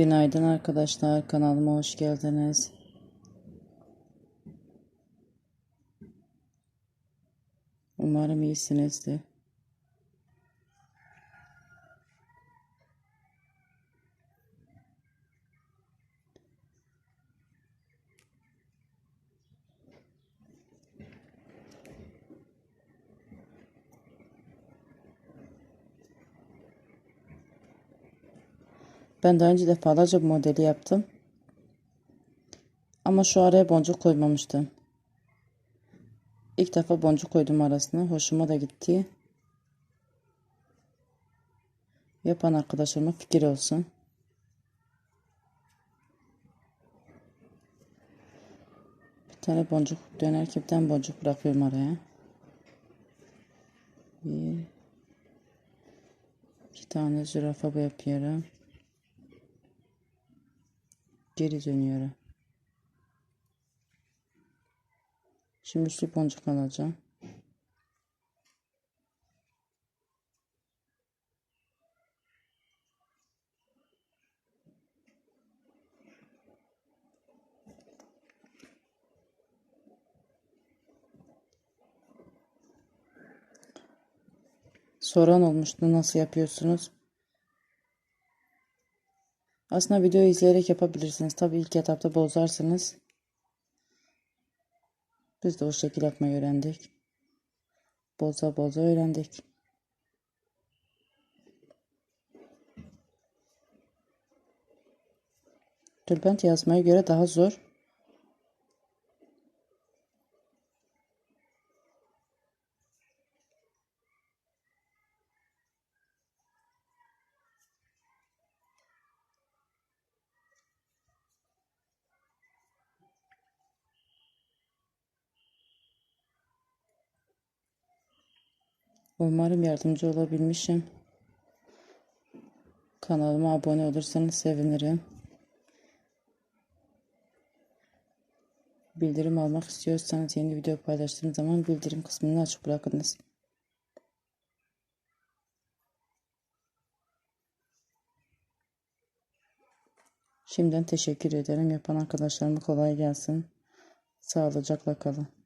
Günaydın arkadaşlar. Kanalıma hoş geldiniz. Umarım iyisinizdir. Ben daha önce defalarca bu modeli yaptım. Ama şu araya boncuk koymamıştım. İlk defa boncuk koydum arasına. Hoşuma da gitti. Yapan arkadaşlarıma fikir olsun. Bir tane boncuk dönerken bir tane boncuk bırakıyorum araya. Bir, iki tane zürafa yapıyorum. Geri dönüyorum. Şimdi üçlü boncuk alacağım. Soran olmuştu nasıl yapıyorsunuz? Aslında videoyu izleyerek yapabilirsiniz. Tabii ilk etapta bozarsınız. Biz de o şekil yapmayı öğrendik. Boza boza öğrendik. Tülbent yazmaya göre daha zor. Umarım yardımcı olabilmişim. Kanalıma abone olursanız sevinirim. Bildirim almak istiyorsanız yeni video paylaştığım zaman bildirim kısmını açık bırakınız. Şimdiden teşekkür ederim. Yapan arkadaşlarıma kolay gelsin. Sağlıcakla kalın.